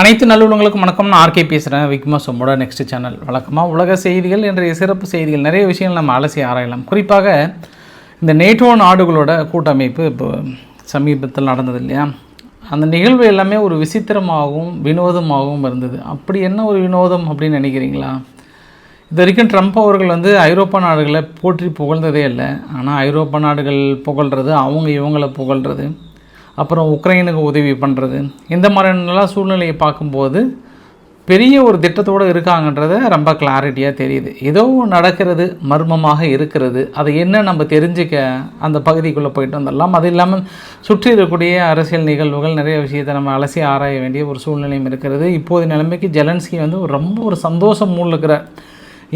அனைத்து நல்லுள்ளங்களுக்கும் வணக்கம். நான் ஆர்கே பேசுகிறேன் விக்மா சொம்மோட நெக்ஸ்ட் சேனல் வழக்கமாக உலக செய்திகள் இன்றைய சிறப்பு செய்திகள். நிறைய விஷயங்கள் நம்ம அலசி ஆராயலாம். குறிப்பாக இந்த நேட்டோ நாடுகளோட கூட்டமைப்பு இப்போ சமீபத்தில் நடந்தது இல்லையா? அந்த நிகழ்வு எல்லாமே ஒரு விசித்திரமாகவும் வினோதமாகவும் இருந்தது. அப்படி என்ன ஒரு வினோதம் அப்படின்னு நினைக்கிறீங்களா? இது வரைக்கும் ட்ரம்ப் அவர்கள் வந்து ஐரோப்பா நாடுகளை போற்றி புகழ்ந்ததே இல்லை. ஆனால் ஐரோப்பா நாடுகள் புகழ்கிறது அவங்க இவங்களை புகழ்கிறது அப்புறம் உக்ரைனுக்கு உதவி பண்ணுறது இந்த மாதிரிலாம் சூழ்நிலையை பார்க்கும்போது பெரிய ஒரு திட்டத்தோடு இருக்காங்கன்றத ரொம்ப கிளாரிட்டியாக தெரியுது. ஏதோ நடக்கிறது மர்மமாக இருக்கிறது. அது என்ன நம்ம தெரிஞ்சுக்க அந்த பகுதிக்குள்ளே போயிட்டு வந்துடலாம். அது இல்லாமல் சுற்றி இருக்கக்கூடிய அரசியல் நிகழ்வுகள் நிறைய விஷயத்தை நம்ம அலசி ஆராய வேண்டிய ஒரு சூழ்நிலையும் இருக்கிறது. இப்போது நிலைமைக்கு ஜெலன்ஸ்கி வந்து ரொம்ப ஒரு சந்தோஷம் மூடில்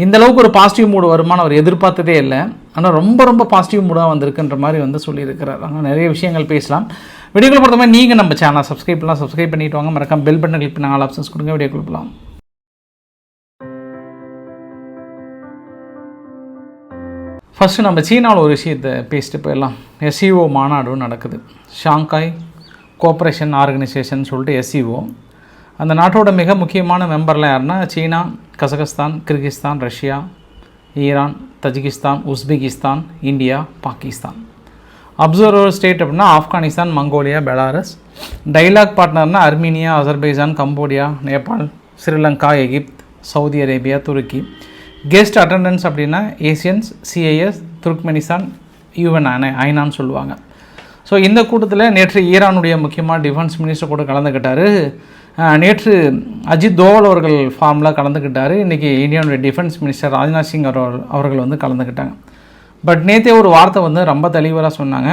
இந்த அளவுக்கு ஒரு பாசிட்டிவ் மூடு வருமானம் அவர் எதிர்பார்த்ததே இல்லை. ஆனால் ரொம்ப ரொம்ப பாசிட்டிவ் மூடாக வந்திருக்குன்ற மாதிரி வந்து சொல்லியிருக்கிறார். ஆனால் நிறைய விஷயங்கள் பேசலாம். வீடியோக்கள் பொறுத்த மாதிரி நீங்கள் நம்ம சேனல் சப்ஸ்கிரைப் பண்ணலாம். சப்ஸ்கிரைப் பண்ணிட்டு வாங்க. மறக்காம பெல் பட்டன் கிளிக் பண்ணி ஆல் ஆப்ஷன்ஸ் கொடுங்க. வீடியோ கொடுக்கலாம் ஃபஸ்ட்டு நம்ம சீனாவில் ஒரு விஷயத்தை பேசிட்டு போயிடலாம். எஸ்இஓ மாநாடு நடக்குது. ஷாங்காய் கோஆப்ரேஷன் ஆர்கனைசேஷன் சொல்லிட்டு எஸ்இஓ அந்த நாட்டோட மிக முக்கியமான மெம்பர்லாம் யாருன்னா China Kazakhstan Kyrgyzstan Russia Iran Tajikistan Uzbekistan India Pakistan. Observer state அப்படின்னா Afghanistan Mongolia Belarus. Dialogue பார்ட்னர்னா Armenia Azerbaijan Cambodia Nepal Sri Lanka Egypt Saudi Arabia துருக்கி. கெஸ்ட் அட்டண்டன்ஸ் அப்படின்னா ஏசியன்ஸ் சிஐஎஸ் துர்க்மெனிஸ்தான் யூஎன் ஐனான்னு சொல்லுவாங்க. ஸோ இந்த கூட்டத்தில் நேற்று ஈரானுடைய முக்கியமான டிஃபென்ஸ் மினிஸ்டர் கூட கலந்துக்கிட்டாரு நேற்று அஜித் தோவல் அவர்கள் ஃபார்மில் கலந்துக்கிட்டார் இன்றைக்கி இந்தியாவுடைய டிஃபென்ஸ் மினிஸ்டர் ராஜ்நாத் சிங் அவர்கள் அவர்கள் வந்து கலந்துக்கிட்டாங்க பட் நேற்றே ஒரு வார்த்தை வந்து ரொம்ப தெளிவாக சொன்னாங்க.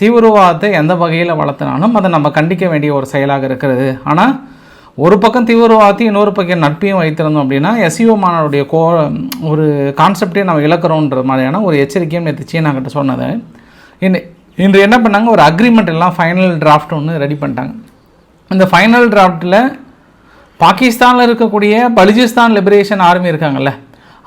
தீவிரவாதத்தை எந்த வகையில் வளர்த்தினாலும் அதை நம்ம கண்டிக்க வேண்டிய ஒரு செயலாக இருக்கிறது. ஆனால் ஒரு பக்கம் தீவிரவாதத்தையும் இன்னொரு பக்கம் நட்பையும் வைத்திருந்தோம் அப்படின்னா எஸ்இஓ மாநாடுடைய கோ ஒரு கான்செப்டே நம்ம இழக்கிறோன்ற மாதிரியான ஒரு எச்சரிக்கையும் நேற்று சீனா கிட்ட சொன்னது. இன்னும் இன்று என்ன பண்ணாங்க? ஒரு அக்ரிமெண்ட் எல்லாம் ஃபைனல் டிராஃப்ட் ஒன்று ரெடி பண்ணிட்டாங்க. இந்த ஃபைனல் டிராஃப்ட்டில் பாகிஸ்தானில் இருக்கக்கூடிய பலுஜிஸ்தான் லிபரேஷன் ஆர்மி இருக்காங்கல்ல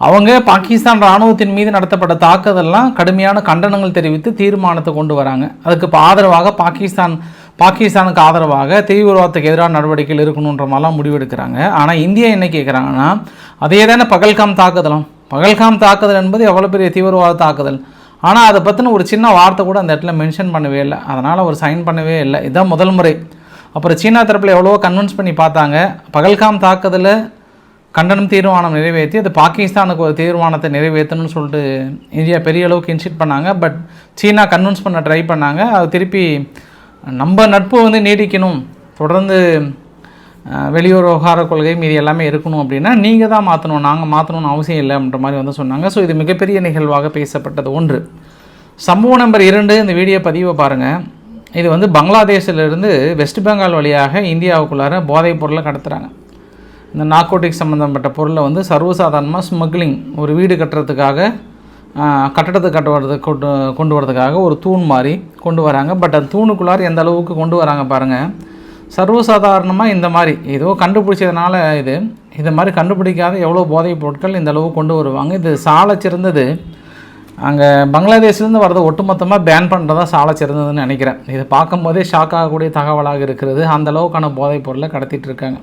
அவங்க பாகிஸ்தான் இராணுவத்தின் மீது நடத்தப்பட்ட தாக்குதல்லாம் கடுமையான கண்டனங்கள் தெரிவித்து தீர்மானத்தை கொண்டு வராங்க. அதுக்கு இப்போ ஆதரவாக பாகிஸ்தான் பாகிஸ்தானுக்கு ஆதரவாக தீவிரவாதத்துக்கு எதிரான நடவடிக்கைகள் இருக்கணுன்ற மாதிரிலாம் முடிவெடுக்கிறாங்க. ஆனால் இந்தியா என்ன கேட்குறாங்கன்னா அதே தானே பகல்காம் தாக்குதலும். பகல்காம் தாக்குதல் என்பது எவ்வளோ பெரிய தீவிரவாத தாக்குதல். ஆனால் அதை பற்றின ஒரு சின்ன வார்த்தை கூட அந்த இடத்துல மென்ஷன் பண்ணவே இல்லை. அதனால் அவர் சைன் பண்ணவே இல்லை. இதுதான் முதல் முறை. அப்புறம் சீனா தரப்பில் எவ்வளவோ கன்வின்ஸ் பண்ணி பார்த்தாங்க. பகல்காம் தாக்குதலில் கண்டனம் தீர்மானம் நிறைவேற்றி அது பாகிஸ்தானுக்கு ஒரு தீர்மானத்தை நிறைவேற்றணும்னு சொல்லிட்டு இந்தியா பெரிய அளவுக்கு இன்சிட் பண்ணாங்க. பட் சீனா கன்வின்ஸ் பண்ண ட்ரை பண்ணாங்க. அது திருப்பி நம்ம நட்பு வந்து நீடிக்கணும். தொடர்ந்து வெளியூர் விவகார கொள்கை மீது எல்லாமே இருக்கணும் அப்படின்னா நீங்கள் தான் மாற்றணும் நாங்கள் மாற்றணும்னு அவசியம் இல்லை அப்படின்ற மாதிரி வந்து சொன்னாங்க. ஸோ இது மிகப்பெரிய நிகழ்வாக பேசப்பட்டது ஒன்று. சம்பவம் நம்பர் இரண்டு இந்த வீடியோ பதிவை பாருங்கள் இது வந்து பங்களாதேஷிலிருந்து வெஸ்ட் பெங்கால் வழியாக இந்தியாவுக்குள்ளார போதைப் பொருளை கடத்துகிறாங்க இந்த நார்கோட்டிக் சம்மந்தப்பட்ட பொருளை வந்து சர்வசாதாரணமாக ஸ்மக்லிங் ஒரு வீடு கட்டுறதுக்காக கட்டடத்தை கட்டுவதுக்கு கொண்டு கொண்டு வரதுக்காக ஒரு தூண் மாதிரி கொண்டு வராங்க. பட் அந்த தூணுக்குள்ளார எந்த அளவுக்கு கொண்டு வராங்க பாருங்கள் சர்வசாதாரணமாக இந்த மாதிரி ஏதோ கண்டுபிடிச்சதுனால இது இந்த மாதிரி கண்டுபிடிக்காத எவ்வளோ போதைப் பொருட்கள் இந்த அளவு கொண்டு வருவாங்க. இது சாலை சிறந்தது. அங்கே பங்களாதேஷ்லேருந்து வரதை ஒட்டுமொத்தமாக பேன் பண்ணுறதா சாலை சிறந்ததுன்னு நினைக்கிறேன். இதை பார்க்கும்போதே ஷாக் ஆகக்கூடிய தகவலாக இருக்கிறது. அந்த அளவுக்கான போதைப் பொருளை கடத்திட்டு இருக்காங்க.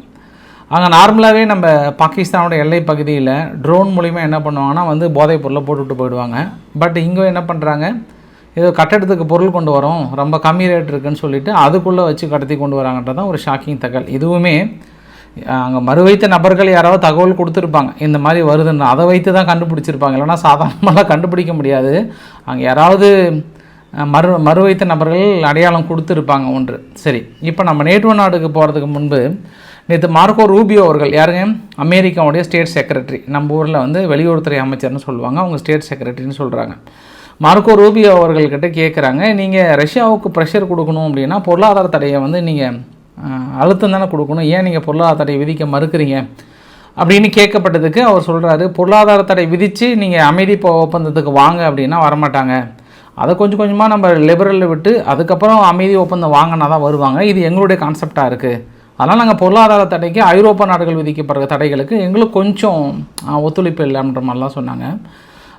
அங்கே நார்மலாகவே நம்ம பாகிஸ்தானோட எல்லை பகுதியில் ட்ரோன் மூலிமா என்ன பண்ணுவாங்கன்னா வந்து போதைப் பொருளை போட்டுவிட்டு போயிடுவாங்க. பட் இங்கே என்ன பண்ணுறாங்க ஏதோ கட்டடத்துக்கு பொருள் கொண்டு வரோம் ரொம்ப கம்மி ரேட் இருக்குன்னு சொல்லிட்டு அதுக்குள்ளே வச்சு கடத்தி கொண்டு வராங்கன்றது தான் ஒரு ஷாக்கிங் தகவல். இதுவுமே அங்கே மறு வைத்த நபர்கள் யாராவது தகவல் கொடுத்துருப்பாங்க. இந்த மாதிரி வருதுன்னு அதை வைத்து தான் கண்டுபிடிச்சிருப்பாங்க. இல்லைன்னா சாதாரணமாக கண்டுபிடிக்க முடியாது. அங்கே யாராவது மறு மறு வைத்த நபர்கள் அடையாளம் கொடுத்துருப்பாங்க ஒன்று. சரி இப்போ நம்ம நேட்டோ நாடுக்கு போகிறதுக்கு முன்பு நேற்று மார்க்கோ ரூபியோ அவர்கள் யாருங்க? அமெரிக்காவுடைய ஸ்டேட் செக்ரட்டரி நம்ம ஊரில் வந்து வெளியுறவுத்துறை அமைச்சர்னு சொல்லுவாங்க. அவங்க ஸ்டேட் செக்ரட்டரின்னு சொல்கிறாங்க மார்க்கோ ரூபியோ அவர்கள்கிட்ட கேட்குறாங்க நீங்கள் ரஷ்யாவுக்கு ப்ரெஷர் கொடுக்கணும் அப்படின்னா பொருளாதார தடையை வந்து நீங்கள் அழுத்தம் தானே கொடுக்கணும். ஏன் நீங்கள் பொருளாதார தடையை விதிக்க மறுக்கிறீங்க? அப்படின்னு கேட்கப்பட்டதுக்கு அவர் சொல்கிறாரு பொருளாதார தடை விதித்து நீங்கள் அமைதி ஒப்பந்தத்துக்கு வாங்க அப்படின்னா வரமாட்டாங்க. அதை கொஞ்சம் கொஞ்சமாக நம்ம லிபரலில் விட்டு அதுக்கப்புறம் அமைதி ஒப்பந்தம் வாங்கினா தான் வருவாங்க. இது எங்களுடைய கான்செப்டாக இருக்குது அதனால் நாங்கள் பொருளாதார தடைக்கு ஐரோப்பா நாடுகள் விதிக்கப்படுற தடைகளுக்கு எங்களுக்கு கொஞ்சம் ஒத்துழைப்பு இல்லைன்ற மாதிரிலாம் சொன்னாங்க.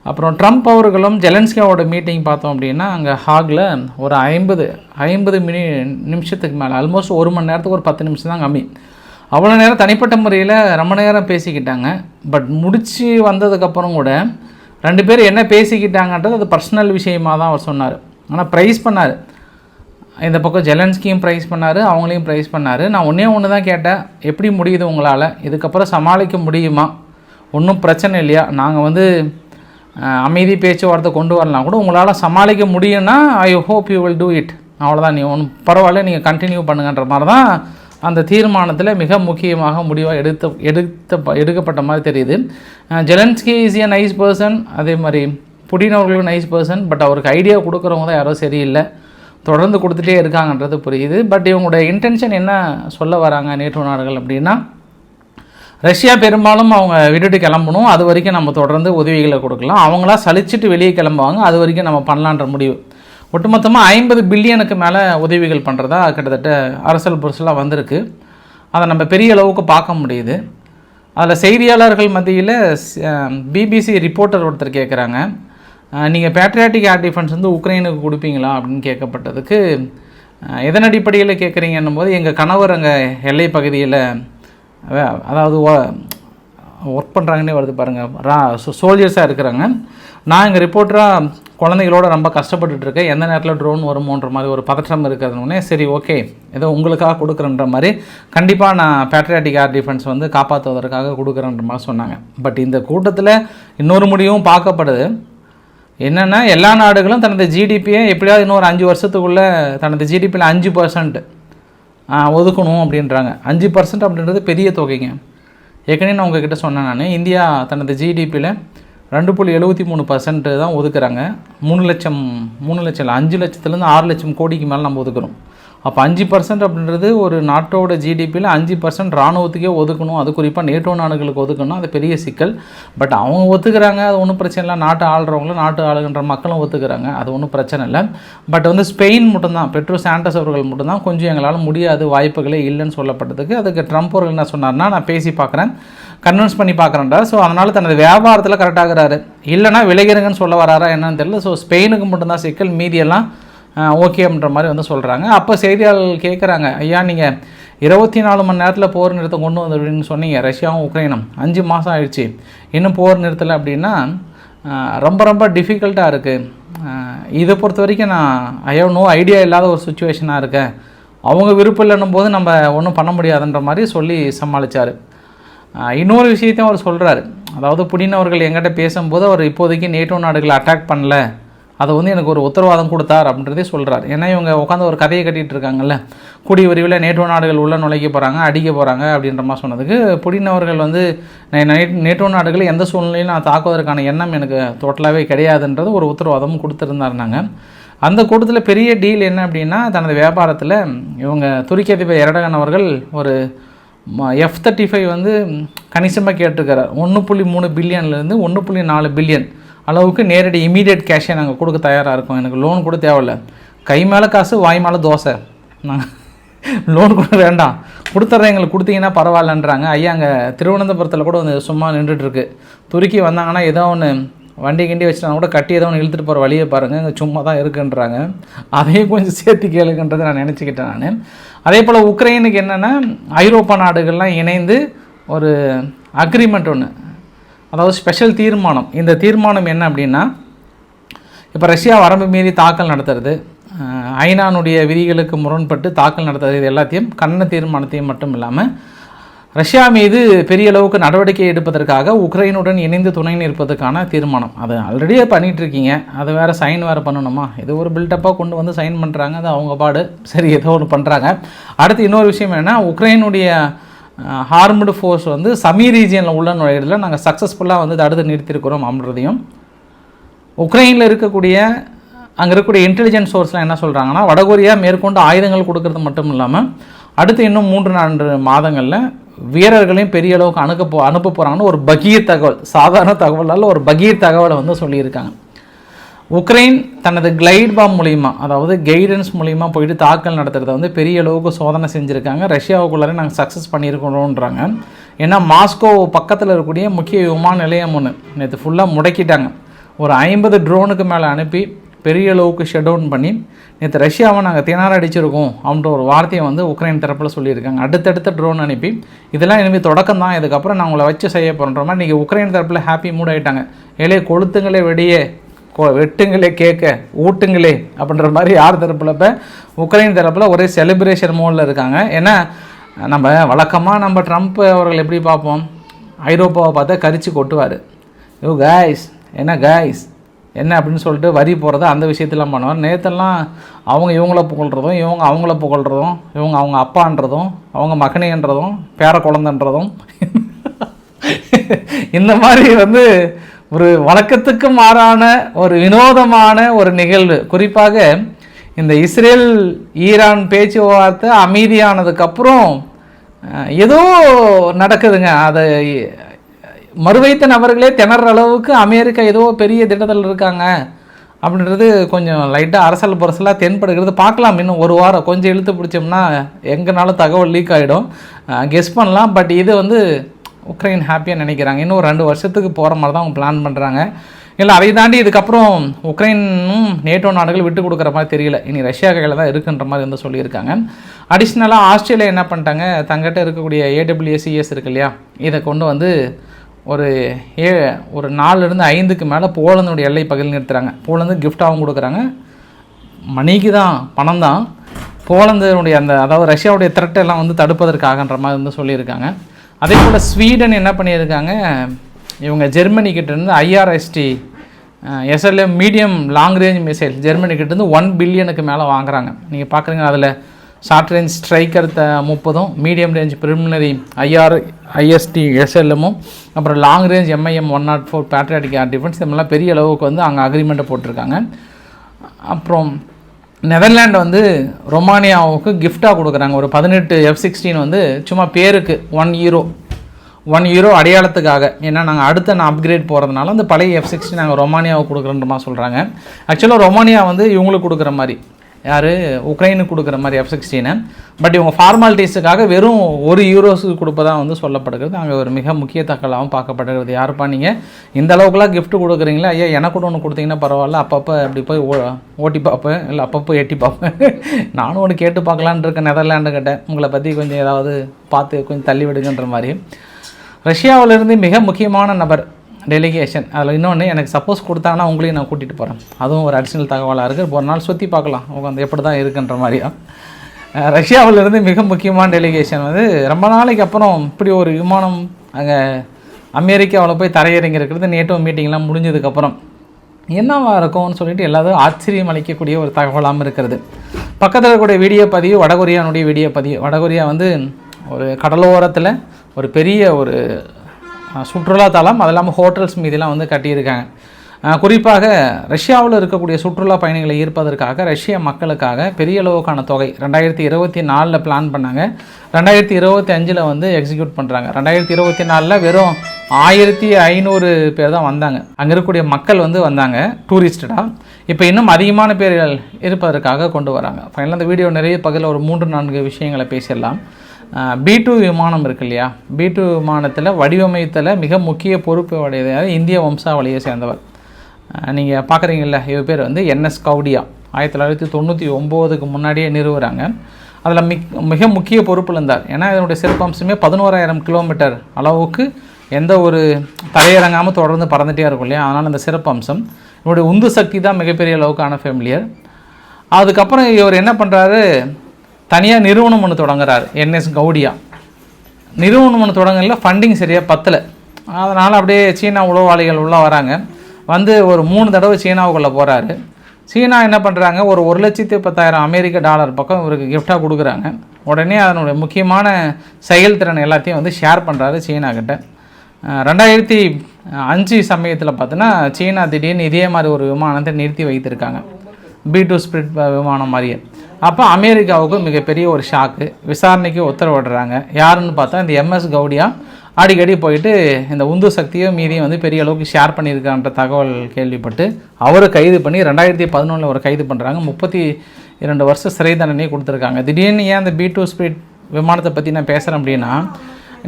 அப்புறம் ட்ரம்ப் அவர்களும் ஜெலன்ஸ்கியாவோட மீட்டிங் பார்த்தோம் அப்படின்னா அங்கே ஹாகில் ஒரு ஐம்பது ஐம்பது மினி நிமிஷத்துக்கு மேலே ஆல்மோஸ்ட் ஒரு மணி நேரத்துக்கு ஒரு பத்து நிமிஷம் தான் கம்மி. அவ்வளோ நேரம் தனிப்பட்ட முறையில் ரொம்ப நேரம் பேசிக்கிட்டாங்க. பட் முடித்து வந்ததுக்கப்புறம் கூட ரெண்டு பேரும் என்ன பேசிக்கிட்டாங்கன்றது அது பர்சனல் விஷயமாக தான் அவர் சொன்னார். ஆனால் ப்ரைஸ் பண்ணார். இந்த பக்கம் ஜெலன்ஸ்கியும் ப்ரைஸ் பண்ணார் அவங்களையும் ப்ரைஸ் பண்ணார். நான் ஒன்றே ஒன்று தான் கேட்டேன். எப்படி முடியுது உங்களால்? இதுக்கப்புறம் சமாளிக்க முடியுமா? ஒன்றும் பிரச்சனை இல்லையா? நாங்கள் வந்து அமைதி பேச்சுவார்த்தை கொண்டு வரலாம் கூட உங்களால் சமாளிக்க முடியும்னா I hope you will do it அவ்வளோதான் நீ ஒன்றும் பரவாயில்ல நீங்கள் கண்டினியூ பண்ணுங்கன்ற மாதிரி தான் அந்த தீர்மானத்தில் மிக முக்கியமாக முடிவாக எடுத்த எடுத்த எடுக்கப்பட்ட மாதிரி தெரியுது. Zelensky is a nice person அதே மாதிரி புடின் அவர்களும் நைஸ் பர்சன் பட் அவருக்கு ஐடியா கொடுக்குறவங்க தான் யாரோ சரியில்லை. தொடர்ந்து கொடுத்துட்டே இருக்காங்கன்றது புரியுது. பட் இவங்களோட இன்டென்ஷன் என்ன சொல்ல வராங்க நேற்று நாடுகள் அப்படின்னா ரஷ்யா பெரும்பாலும் அவங்க விட்டுட்டு கிளம்பணும். அது வரைக்கும் நம்ம தொடர்ந்து உதவிகளை கொடுக்கலாம். அவங்களா சலிச்சிட்டு வெளியே கிளம்புவாங்க. அது வரைக்கும் நம்ம பண்ணலான்ற முடிவு. ஒட்டுமொத்தமாக ஐம்பது பில்லியனுக்கு மேலே உதவிகள் பண்ணுறதா கிட்டத்தட்ட அரசல் புரசலாக வந்திருக்கு. அதை நம்ம பெரிய அளவுக்கு பார்க்க முடியுது. அதில் செய்தியாளர்கள் மத்தியில் பிபிசி ரிப்போர்ட்டர் ஒருத்தர் கேட்குறாங்க நீங்கள் பேட்ரியாட்டிக் ஏர் டிஃபென்ஸ் வந்து உக்ரைனுக்கு கொடுப்பீங்களா அப்படின்னு கேட்கப்பட்டதுக்கு எதன் அடிப்படையில் கேட்குறீங்கன்னும் போது எங்கள் கணவர் அங்கே எல்லை பகுதியில் அதாவது ஒர்க் பண்ணுறாங்கன்னே வருது பாருங்கள் ரா சோல்ஜர்ஸாக இருக்கிறாங்க. நான் இங்கே ரிப்போர்ட்டராக குழந்தைகளோட ரொம்ப கஷ்டப்பட்டுட்டு இருக்கேன். எந்த நேரத்தில் ட்ரோன் வருமோன்ற மாதிரி ஒரு பதற்றம் இருக்கிறதுனே சரி ஓகே ஏதோ உங்களுக்காக கொடுக்குறன்ற மாதிரி கண்டிப்பாக நான் பேட்ரியாட்டிக் ஏர் டிஃபென்ஸ் வந்து காப்பாற்றுவதற்காக கொடுக்குறேன்ற மாதிரி சொன்னாங்க. பட் இந்த கூட்டத்தில் இன்னொரு முடிவும் பார்க்கப்படுது. என்னென்னா எல்லா நாடுகளும் தனது ஜிடிபியை எப்படியாவது இன்னொரு அஞ்சு வருஷத்துக்குள்ளே தனது ஜிடிபியில் அஞ்சு பர்சன்ட் ஒதுக்கணும் அப்படின்றாங்க. அஞ்சு பர்சன்ட் அப்படின்றது பெரிய தொகைங்க. ஏற்கனவே நான் உங்ககிட்ட சொன்னேன் நான். இந்தியா தனது ஜிடிபியில் ரெண்டு புள்ளி எழுபத்தி மூணு பர்சன்ட் தான் ஒதுக்குறாங்க. மூணு லட்சம் மூணு லட்சம் இல்லை அஞ்சு லட்சத்துலேருந்து ஆறு லட்சம் கோடிக்கு மேலே நம்ம ஒதுக்குறோம். அப்போ அஞ்சு பர்சன்ட் அப்படின்றது ஒரு நாட்டோட ஜிடிபியில் அஞ்சு பர்சன்ட் இராணுவத்துக்கே ஒதுக்கணும். அது குறிப்பாக நேட்டோ நாடுகளுக்கு ஒதுக்கணும் அது பெரிய சிக்கல். பட் அவங்க ஒத்துக்கிறாங்க அது ஒன்றும் பிரச்சனை இல்லை. நாட்டை ஆளுறவங்களும் நாட்டு ஆளுகின்ற மக்களும் ஒத்துக்கிறாங்க. அது ஒன்றும் பிரச்சனை இல்லை. பட் வந்து ஸ்பெயின் மட்டும்தான் பெட்ரோ சாண்டஸ் அவர்கள் மட்டும்தான் கொஞ்சம் எங்களால் முடியாது வாய்ப்புகளே இல்லைன்னு சொல்லப்பட்டதுக்கு. அதுக்கு ட்ரம்ப் அவர்கள் என்ன சொன்னார்னா நான் பேசி பார்க்குறேன். கன்வின்ஸ் பண்ணி பார்க்குறேன்டா. ஸோ அதனால் தனது வியாபாரத்தில் கரெக்டாகிறாரு இல்லைனா விளைகிறங்கன்னு சொல்ல வராரா என்னன்னு தெரியல. ஸோ ஸ்பெயினுக்கு மட்டும்தான் சிக்கல். மீதியெல்லாம் ஓகேன்ற மாதிரி வந்து சொல்கிறாங்க அப்போ செய்தியாளர்கள் கேட்குறாங்க ஐயா நீங்கள் இருபத்தி நாலு மணி நேரத்தில் போர் நிறுத்தம் கொண்டு வந்துடுன்னு சொன்னீங்க. ரஷ்யாவும் உக்ரைனும். அஞ்சு மாதம் ஆயிடுச்சு. இன்னும் போர் நிறுத்தலை அப்படின்னா ரொம்ப ரொம்ப டிஃபிகல்ட்டாக இருக்குது இதை பொறுத்த வரைக்கும் நான் ஐயோ நோ ஐடியா இல்லாத ஒரு சுச்சுவேஷனாக இருக்கேன். அவங்க விருப்பம் இல்லைன்னும் போது நம்ம ஒன்றும் பண்ண முடியாதுன்ற மாதிரி சொல்லி சமாளித்தார் இன்னொரு விஷயத்தையும் அவர் சொல்கிறாரு அதாவது புடின் அவர்கள் எங்கிட்ட பேசும்போது அவர் இப்போதைக்கு நேட்டோ நாடுகளை அட்டாக் பண்ணல. அதை வந்து எனக்கு ஒரு உத்தரவாதம் கொடுத்தார் அப்படின்றதே சொல்கிறார் ஏன்னா இவங்க உட்காந்து ஒரு கதையை கட்டிகிட்டு இருக்காங்கல்ல. கூடிய விரைவில் நேட்டோ நாடுகள் உள்ளே நுழைக்க போகிறாங்க அடிக்க போகிறாங்க அப்படின்ற மாதிரி சொன்னதுக்கு புடின் அவர்கள் வந்து நேட்டோ நாடுகளை எந்த சூழ்நிலையும் நான் தாக்குவதற்கான எண்ணம் எனக்கு டோட்டலாகவே கிடையாதுன்றது ஒரு உத்தரவாதமும் கொடுத்துருந்தார் நாங்கள் அந்த கூட்டத்தில் பெரிய டீல் என்ன அப்படின்னா தனது வியாபாரத்தில் இவங்க துருக்கி அதிபர் எரடகன் அவர்கள் ஒரு எஃப் தேர்ட்டி ஃபைவ் வந்து கணிசமாக கேட்டிருக்கிறார் ஒன்று புள்ளி மூணு பில்லியன்லேருந்து ஒன்று புள்ளி நாலு பில்லியன் அளவுக்கு நேரடி இமீடியட் கேஷை நாங்கள் கொடுக்க தயாராக இருக்கோம். எனக்கு லோன் கூட தேவையில்ல. கை மேலே காசு வாய் மேலே தோசை. நாங்கள் லோன் கூட வேண்டாம். கொடுத்துட்றேன் எங்களுக்கு கொடுத்தீங்கன்னா பரவாயில்லன்றாங்க. ஐயா அங்கே திருவனந்தபுரத்தில் கூட வந்து சும்மா நின்றுட்டுருக்கு. துருக்கி வந்தாங்கன்னா ஏதோ ஒன்று வண்டி கிண்டி வச்சுட்டாங்க கூட கட்டி ஏதோ ஒன்று இழுத்துட்டு போகிற வழியை பாருங்கள் இங்கே சும்மா தான் இருக்குன்றாங்க. அதையும் கொஞ்சம் சேர்த்து கேளுங்கன்றதை நான் நினச்சிக்கிட்டேன் நான். அதே போல் உக்ரைனுக்கு என்னென்னா ஐரோப்பா நாடுகள்லாம் இணைந்து ஒரு அக்ரிமெண்ட் ஒன்று அதாவது ஸ்பெஷல் தீர்மானம். இந்த தீர்மானம் என்ன அப்படின்னா இப்போ ரஷ்யா வரம்பு மீறி தாக்கல் நடத்துறது ஐநானுடைய விதிகளுக்கு முரண்பட்டு தாக்கல் நடத்துறது இது எல்லாத்தையும் கண்ண தீர்மானத்தையும் மட்டும் இல்லாமல் ரஷ்யா மீது பெரிய அளவுக்கு நடவடிக்கை எடுப்பதற்காக உக்ரைனுடன் இணைந்து துணை நிற்பதற்கான தீர்மானம். அது ஆல்ரெடியே பண்ணிகிட்ருக்கீங்க இருக்கீங்க அது வேறு சைன் வேறு பண்ணணுமா? இது ஒரு பில்டப்பாக கொண்டு வந்து சைன் பண்ணுறாங்க அது அவங்க பாடு. சரி ஏதோ ஒன்று பண்ணுறாங்க அடுத்து இன்னொரு விஷயம் என்னென்னா உக்ரைனுடைய ஹார்முடு ஃபோர்ஸ் வந்து சமி ரீஜியனில் உள்ள நுழையிறதுல நாங்கள் சக்ஸஸ்ஃபுல்லாக வந்து தடுத்து நிறுத்தியிருக்கிறோம் அப்படின்றதையும் உக்ரைனில் இருக்கக்கூடிய அங்கே இருக்கக்கூடிய இன்டெலிஜென்ஸ் சோர்ஸ்லாம் என்ன சொல்கிறாங்கன்னா வடகொரியா மேற்கொண்டு ஆயுதங்கள் கொடுக்கறது மட்டும் இல்லாமல் அடுத்து இன்னும் மூன்று நான்கு மாதங்களில் வீரர்களையும் பெரிய அளவுக்கு அனுப்ப போ அனுப்ப போகிறாங்கன்னு ஒரு பகீர் தகவல் சாதாரண தகவலால் ஒரு பகீர் தகவலை வந்து சொல்லியிருக்காங்க. உக்ரைன் தனது கிளைட் பாம் மூலிமா அதாவது கைடன்ஸ் மூலிமா போயிட்டு தாக்கல் நடத்துறத வந்து பெரிய அளவுக்கு சோதனை செஞ்சுருக்காங்க. ரஷ்யாவுக்குள்ளே நாங்கள் சக்ஸஸ் பண்ணியிருக்கிறோன்றாங்க ஏன்னா மாஸ்கோ பக்கத்தில் இருக்கக்கூடிய முக்கிய விமான நிலையம் ஒன்று நேற்று ஃபுல்லாக முடக்கிட்டாங்க. ஒரு ஐம்பது ட்ரோனுக்கு மேலே அனுப்பி பெரிய அளவுக்கு ஷட் டவுன் பண்ணி நேற்று ரஷ்யாவை நாங்கள் திணற அடிச்சிருக்கோம் அப்படின்ற ஒரு வார்த்தையை வந்து உக்ரைன் தரப்பில் சொல்லியிருக்காங்க. அடுத்தடுத்த ட்ரோன் அனுப்பி இதெல்லாம் இனிமேல் தொடக்கம் தான். இதுக்கப்புறம் நான் உங்களை வச்சு செய்ய போகிறன்ற மாதிரி. இன்றைக்கி உக்ரைன் தரப்பில் ஹாப்பி மூட் ஆகிட்டாங்க ஏழைய கொளுத்துங்களே வெடியே வெட்டுங்களே கேட்க ஊட்டுங்களே அப்படின்ற மாதிரி யார் தரப்பில் இப்போ? உக்ரைன் தரப்பில் ஒரே செலிப்ரேஷன் மோடில் இருக்காங்க. ஏன்னா நம்ம வழக்கமாக நம்ம ட்ரம்ப் அவர்கள் எப்படி பார்ப்போம்? ஐரோப்பாவை பார்த்தா கரிச்சு கொட்டுவார். யோ காய்ஸ் என்ன காய்ஸ் என்ன? அப்படின்னு சொல்லிட்டு வரி போகிறத அந்த விஷயத்தெல்லாம் பண்ணுவார். நேற்றெல்லாம் அவங்க இவங்கள புகழ்கிறதும் இவங்க அவங்கள புகழ்கிறதும் இவங்க அவங்க அப்பான்றதும் அவங்க மகனேன்றதும் பேர குழந்தைன்றதும் இந்த மாதிரி வந்து ஒரு வழக்கத்துக்கு மாறான ஒரு வினோதமான ஒரு நிகழ்வு. குறிப்பாக இந்த இஸ்ரேல் ஈரான் பேச்சுவார்த்தை அமைதியானதுக்கப்புறம் ஏதோ நடக்குதுங்க. அதை மறுவைத்த நபர்களே திணற அளவுக்கு அமெரிக்கா ஏதோ பெரிய திட்டத்தில் இருக்காங்க அப்படின்றது கொஞ்சம் லைட்டாக அரசல் புரசலாக தென்படுகிறது. பார்க்கலாம் இன்னும் ஒரு வாரம் கொஞ்சம் இழுத்து பிடிச்சோம்னா எங்கனாலும் தகவல் லீக் ஆகிடும் கெஸ் பண்ணலாம். பட் இது வந்து உக்ரைன் ஹாப்பியாக நினைக்கிறாங்க. இன்னும் ரெண்டு வருஷத்துக்கு போகிற மாதிரி தான் அவங்க பிளான் பண்ணுறாங்க இல்லை அதை தாண்டி இதுக்கப்புறம் உக்ரைனும் நேட்டோ நாடுகள் விட்டு கொடுக்குற மாதிரி தெரியல. இனி ரஷ்யா கையில் தான் இருக்குன்ற மாதிரி வந்து சொல்லியிருக்காங்க. அடிஷ்னலாக ஆஸ்திரேலியா என்ன பண்ணிட்டாங்க? தங்கிட்ட இருக்கக்கூடிய ஏடபிள்யூஎஸ்இஎஸ் இருக்கு இல்லையா? இதை கொண்டு வந்து ஒரு ஏ ஒரு நாலுலேருந்து ஐந்துக்கு மேலே போலந்துடைய எல்லை பகுதியில் நிறுத்துறாங்க. போலந்து கிஃப்டாகவும் கொடுக்குறாங்க. மணிக்கு தான் பணம் தான். போலந்துடைய அந்த அதாவது ரஷ்யாவுடைய threat எல்லாம் வந்து தடுப்பதற்காகன்ற மாதிரி வந்து சொல்லியிருக்காங்க. அதே போல் ஸ்வீடன் என்ன பண்ணியிருக்காங்க? இவங்க ஜெர்மனி கிட்டேருந்து IRST SLM medium long range missile Germany கிட்டேருந்து ஒன் பில்லியனுக்கு மேலே வாங்குறாங்க. நீங்கள் பார்க்குறீங்க அதில்? ஷார்ட் ரேஞ்ச் ஸ்ட்ரைக்கர் த முப்பதும் medium range preliminary IR IST எஸ்எல்எம்மும் அப்புறம் long range MIM one nought four patriotic air defence இதெல்லாம் பெரிய அளவுக்கு வந்து அங்கே அக்ரிமெண்ட்டை போட்டிருக்காங்க. அப்புறம் நெதர்லாண்டு வந்து ரொமானியாவுக்கு கிஃப்டாக கொடுக்குறாங்க. ஒரு பதினெட்டு எஃப் சிக்ஸ்டீன் வந்து சும்மா பேருக்கு ஒன் ஈரோ ஒன் ஈரோ அடையாளத்துக்காக. ஏன்னா நாங்கள் அடுத்த நான் அப்கிரேட் போகிறதுனால அந்த பழைய எஃப் சிக்ஸ்டீன் நாங்கள் ரொமானியாவுக்கு கொடுக்குறோன்றமா சொல்கிறாங்க ஆக்சுவலாக ரொமானியா வந்து இவங்களுக்கு கொடுக்குற மாதிரி. யார்? உக்ரைனுக்கு கொடுக்குற மாதிரி எஃப் சிக்ஸ்டீனை பட் இவங்க ஃபார்மாலிட்டிஸுக்காக வெறும் ஒரு யூரோஸுக்கு கொடுப்பதாக வந்து சொல்லப்படுகிறது. அங்கே ஒரு மிக முக்கிய தகவலாகவும் பார்க்கப்படுகிறது. யாருப்பா நீங்கள் இந்த அளவுக்குலாம் கிஃப்ட் கொடுக்குறீங்களா? ஐயா எனக்கு கூட ஒன்று கொடுத்தீங்கன்னா பரவாயில்ல. அப்பப்போ அப்படி போய் ஓ- ஓட்டி பார்ப்பேன். இல்லை அப்பப்போ எட்டி பார்ப்பேன். நானும் ஒன்று கேட்டு பார்க்கலான் இருக்கேன். நெதர்லாண்டு கிட்ட. உங்களை பற்றி கொஞ்சம் ஏதாவது பார்த்து கொஞ்சம் தள்ளி விடுங்கன்ற மாதிரி. ரஷ்யாவிலிருந்து மிக முக்கியமான நபர் டெலிகேஷன் அதில் இன்னொன்று எனக்கு சப்போஸ் கொடுத்தாங்கன்னா உங்களையும் நான் கூட்டிகிட்டு போகிறேன் அதுவும் ஒரு அடிஷ்னல் தகவலாக இருக்குது இப்போ ஒரு நாள் சுற்றி பார்க்கலாம். உட்காந்து எப்படி தான் இருக்குன்ற மாதிரியா ரஷ்யாவிலேருந்து மிக முக்கியமான டெலிகேஷன் வந்து ரொம்ப நாளைக்கு அப்புறம் இப்படி ஒரு விமானம் அங்கே அமெரிக்காவில் போய் தரையிறங்கி இருக்கிறது நேட்டோ மீட்டிங்லாம் முடிஞ்சதுக்கப்புறம் என்னவா இருக்கும்னு சொல்லிட்டு எல்லாத்தையும் ஆச்சரியம் அளிக்கக்கூடிய ஒரு தகவலாகவும் இருக்கிறது. பக்கத்தில் இருக்கக்கூடிய வீடியோ பதிவு வடகொரியானுடைய வீடியோ பதிவு. வடகொரியா வந்து ஒரு கடலோரத்தில் ஒரு பெரிய ஒரு சுற்றுலாத்தலம் அது இல்லாமல் ஹோட்டல்ஸ் மீதெல்லாம் வந்து கட்டியிருக்காங்க. குறிப்பாக ரஷ்யாவில் இருக்கக்கூடிய சுற்றுலா பயணிகளை ஈர்ப்பதற்காக ரஷ்ய மக்களுக்காக பெரிய அளவுக்கான தொகை ரெண்டாயிரத்தி இருபத்தி நாலில் பிளான் பண்ணாங்க. ரெண்டாயிரத்தி இருபத்தி அஞ்சில் வந்து எக்ஸிக்யூட் பண்ணுறாங்க ரெண்டாயிரத்தி இருபத்தி நாலில் வெறும் ஆயிரத்தி ஐநூறு பேர் தான் வந்தாங்க. அங்கே இருக்கக்கூடிய மக்கள் வந்து வந்தாங்க டூரிஸ்டடாக இப்போ இன்னும் அதிகமான பேர்கள் இருப்பதற்காக கொண்டு வராங்க. ஃபைனலாக அந்த வீடியோ நிறைய பகலில் ஒரு மூன்று நான்கு விஷயங்களை பேசிடலாம். பி டூ விமானம் இருக்கு இல்லையா? பி டூ விமானத்தில் வடிவமைத்தல மிக முக்கிய பொறுப்பு உடையது இந்திய வம்சாவளியை சேர்ந்தவர். நீங்கள் பார்க்குறீங்கள இவர் பேர் வந்து என்எஸ் கவுடியா. ஆயிரத்தி தொள்ளாயிரத்தி தொண்ணூற்றி ஒம்போதுக்கு முன்னாடியே நிறுவுறாங்க. அதில் மிக் மிக முக்கிய பொறுப்பில் இருந்தார். ஏன்னா இதனுடைய சிறப்பம்சமே பதினோராயிரம் கிலோமீட்டர் அளவுக்கு எந்த ஒரு தரையிறங்காமல் தொடர்ந்து பறந்துட்டே இருக்கும் இல்லையா? அதனால் அந்த சிறப்பம்சம். இவருடைய உந்து சக்தி தான் மிகப்பெரிய அளவுக்கான ஃபேமிலியர் அதுக்கப்புறம் இவர் என்ன பண்ணுறாரு தனியாக நிறுவனம் ஒன்று தொடங்குறாரு என்எஸ் கவுடியா நிறுவனம் ஒன்று தொடங்கல ஃபண்டிங் சரியாக பத்தலை. அதனால் அப்படியே சீனா உளவாளிகள் உள்ளே வராங்க. வந்து ஒரு மூணு தடவை சீனாவுக்குள்ளே போகிறாரு சீனா என்ன பண்ணுறாங்க ஒரு ஒரு லட்சத்தி பத்தாயிரம் அமெரிக்க டாலர் பக்கம் இவருக்கு கிஃப்டாக கொடுக்குறாங்க. உடனே அதனுடைய முக்கியமான செயல்திறன் எல்லாத்தையும் வந்து ஷேர் பண்ணுறாரு சீனாக்கிட்ட ரெண்டாயிரத்தி அஞ்சு சமயத்தில் பார்த்தோன்னா சீனா திடீர்னு இதே மாதிரி ஒரு விமானத்தை நிறுத்தி வைத்திருக்காங்க. பி டூ ஸ்பிரிட் விமானம் மாதிரியே. அப்போ அமெரிக்காவுக்கு மிகப்பெரிய ஒரு ஷாக்கு விசாரணைக்கு உத்தரவிடுறாங்க. யாருன்னு பார்த்தா இந்த எம்எஸ் கவுடியா அடிக்கடி போயிட்டு இந்த உந்து சக்தியும் மீதியும் வந்து பெரிய அளவுக்கு ஷேர் பண்ணியிருக்கான்ற தகவல் கேள்விப்பட்டு அவரை கைது பண்ணி ரெண்டாயிரத்தி பதினொன்றில் அவர் கைது பண்ணுறாங்க முப்பத்தி இரண்டு வருஷம் சிறை தண்டனையை கொடுத்துருக்காங்க. திடீர்னு ஏன் அந்த பி டூ ஸ்பீட் விமானத்தை பற்றி நான் பேசுகிறேன் அப்படின்னா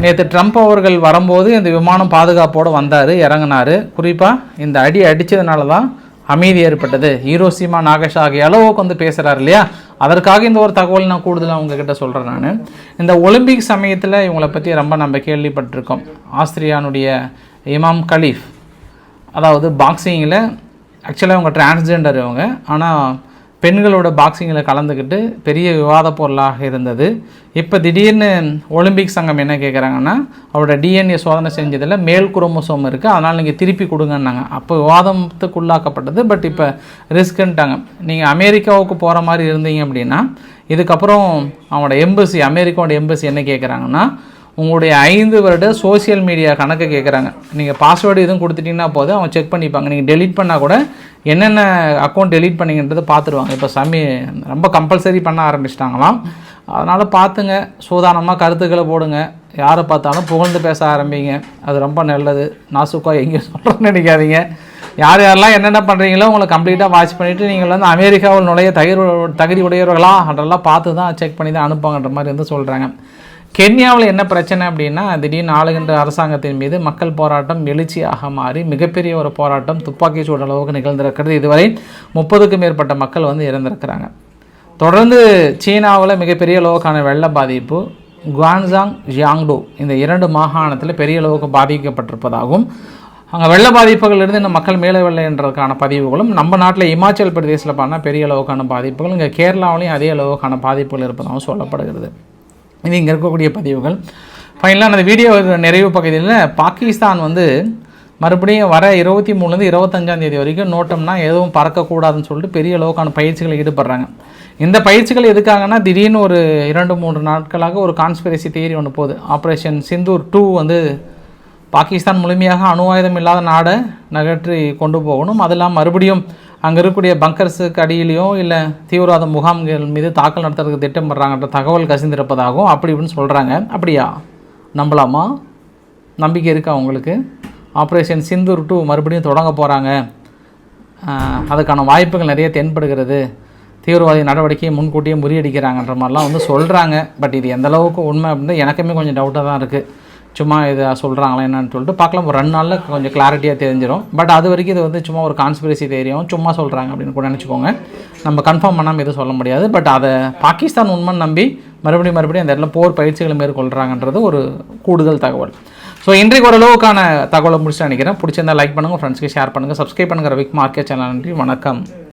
நேற்று ட்ரம்ப் அவர்கள் வரும்போது இந்த விமானம் பாதுகாப்போடு வந்தார் இறங்கினார். குறிப்பாக இந்த அடி அடித்ததுனால தான் அமைதி ஏற்பட்டது. ஹீரோசிமா நாகசாகி அளவுக்கு வந்து பேசுகிறார் இல்லையா? அதற்காக இந்த ஒரு தகவல் நான் கூடுதலாக உங்ககிட்ட சொல்கிறேன் நான். இந்த ஒலிம்பிக் சமயத்தில் இவங்களை பற்றி ரொம்ப நம்ம கேள்விப்பட்டிருக்கோம். ஆஸ்திரியானுடைய இமாம் கலீஃப். அதாவது பாக்ஸிங்கில் ஆக்சுவலாக அவங்க டிரான்ஸ்ஜெண்டர் இவங்க ஆனால் பெண்களோட பாக்ஸிங்கில் கலந்துக்கிட்டு பெரிய விவாத பொருளாக இருந்தது. இப்போ திடீர்னு ஒலிம்பிக் சங்கம் என்ன கேட்குறாங்கன்னா அவரோட டிஎன்ஏ சோதனை செஞ்சதில் மேல் குரோமோசோம் இருக்குது அதனால் நீங்கள் திருப்பி கொடுங்கன்னாங்க. அப்போ விவாதத்துக்குள்ளாக்கப்பட்டது பட் இப்போ ரிஸ்க்குன்ட்டாங்க நீங்கள் அமெரிக்காவுக்கு போகிற மாதிரி இருந்தீங்க அப்படின்னா இதுக்கப்புறம் அவனோட எம்பசி அமெரிக்காவோட எம்பசி என்ன கேட்குறாங்கன்னா உங்களுடைய ஐந்து வருட சோஷியல் மீடியா கணக்கு கேட்குறாங்க நீங்கள் பாஸ்வேர்டு எதுவும் கொடுத்துட்டிங்கன்னா போதும் அவங்க செக் பண்ணிப்பாங்க. நீங்கள் டெலீட் பண்ணால் கூட என்னென்ன அக்கௌண்ட் டெலீட் பண்ணீங்கன்றதை பார்த்துருவாங்க. இப்போ சமி ரொம்ப கம்பல்சரி பண்ண ஆரம்பிச்சிட்டாங்களாம். அதனால் பார்த்துங்க. சூதானமாக கருத்துக்களை போடுங்க. யாரை பார்த்தாலும் புகழ்ந்து பேச ஆரம்பிங்க. அது ரொம்ப நல்லது. நாசுக்கா எங்கேயும் சொல்கிறேன்னு நினைக்காதீங்க. யார் யாரெல்லாம் என்னென்ன பண்ணுறீங்களோ உங்களை கம்ப்ளீட்டாக வாட்ச் பண்ணிவிட்டு நீங்கள் வந்து அமெரிக்காவில் நுழைய தகுதி தகுதி உடையவர்களா? அதெல்லாம் பார்த்து தான் செக் பண்ணி தான் அனுப்புங்கன்ற மாதிரி வந்து சொல்கிறாங்க கென்யாவில் என்ன பிரச்சனை அப்படின்னா திடீர்னு ஆளுகின்ற அரசாங்கத்தின் மீது மக்கள் போராட்டம் எழுச்சியாக மாறி மிகப்பெரிய ஒரு போராட்டம் துப்பாக்கி சூடு அளவுக்கு நிகழ்ந்திருக்கிறது. இதுவரை முப்பதுக்கும் மேற்பட்ட மக்கள் வந்து இறந்திருக்கிறாங்க. தொடர்ந்து சீனாவில் மிகப்பெரிய அளவுக்கான வெள்ள பாதிப்பு குவான்சாங் ஜியாங்டோ இந்த இரண்டு மாகாணத்தில் பெரிய அளவுக்கு பாதிக்கப்பட்டிருப்பதாகவும் அங்கே வெள்ள பாதிப்புகளிலிருந்து இந்த மக்கள் மேலவில்லை என்றதுக்கான பதிவுகளும் நம்ம நாட்டில் இமாச்சல் பிரதேசத்தில் பண்ணால் பெரிய அளவுக்கான பாதிப்புகள் இங்கே கேரளாவிலையும் அதே அளவுக்கான பாதிப்புகள் இருப்பதாகவும் சொல்லப்படுகிறது. இது இங்கே இருக்கக்கூடிய பதிவுகள். ஃபைனலாக அந்த வீடியோ நிறைவு பகுதியில் பாகிஸ்தான் வந்து மறுபடியும் வர இருபத்தி மூணுலேருந்து இருபத்தஞ்சாம் தேதி வரைக்கும் நோட்டம்னா எதுவும் பறக்கக்கூடாதுன்னு சொல்லிட்டு பெரிய அளவுக்கான பயிற்சிகள் ஈடுபடுறாங்க. இந்த பயிற்சிகள் எதுக்காகனா திடீர்னு ஒரு இரண்டு மூன்று நாட்களாக ஒரு கான்ஸ்பிரசி தியரி ஒன்று போகுது. ஆப்ரேஷன் சிந்தூர் டூ வந்து பாகிஸ்தான் முழுமையாக அணு ஆயுதம் இல்லாத நாடை நகற்றி கொண்டு போகணும். அது இல்லாமல் மறுபடியும் அங்கே இருக்கக்கூடிய பங்கர்ஸுக்கு அடியிலையும் இல்லை தீவிரவாத முகாம்கள் மீது தாக்கல் நடத்துறதுக்கு திட்டமிடுறாங்கன்ற தகவல் கசிந்திருப்பதாகவும் அப்படி இப்படின்னு சொல்கிறாங்க அப்படியா? நம்பலாமா? நம்பிக்கை இருக்கா உங்களுக்கு? ஆப்ரேஷன் சிந்தூர் டூ மறுபடியும் தொடங்க போகிறாங்க அதுக்கான வாய்ப்புகள் நிறைய தென்படுகிறது. தீவிரவாதி நடவடிக்கையை முன்கூட்டியே முறியடிக்கிறாங்கன்ற மாதிரிலாம் வந்து சொல்கிறாங்க பட் இது எந்த அளவுக்கு உண்மை அப்படின்னு எனக்குமே கொஞ்சம் டவுட்டாக தான் இருக்குது சும்மா இதை சொல்கிறாங்களா என்னன்னு சொல்லிட்டு பார்க்கலாம். ஒரு ரெண்டு நாளில் கொஞ்சம் கிளாரிட்டியாக தெரிஞ்சிடும் பட் அது வரைக்கும் இது வந்து சும்மா ஒரு கான்ஸ்பிரசி தெரியும் சும்மா சொல்கிறாங்க அப்படின்னு கூட நினச்சிக்கோங்க. நம்ம கன்ஃபார்ம் பண்ணாமல் எதுவும் சொல்ல முடியாது. பட் அதை பாகிஸ்தான் உண்மைன்னு நம்பி மறுபடியும் மறுபடியும் அந்த இடத்துல போர் பயிற்சிகளை மேற்கொள்கிறாங்கன்றது ஒரு கூடுதல் தகவல். ஸோ இன்றைக்கு ஓரளவுக்கான தகவலை முடிச்சு நினைக்கிறேன். பிடிச்சிருந்தா லைக் பண்ணுங்கள் ஃப்ரெண்ட்ஸ்க்கு ஷேர் பண்ணுங்கள் சப்ஸ்கிரைப் பண்ணுங்கள் ரவிக் மார்க்கெட் சேனல் நன்றி வணக்கம்.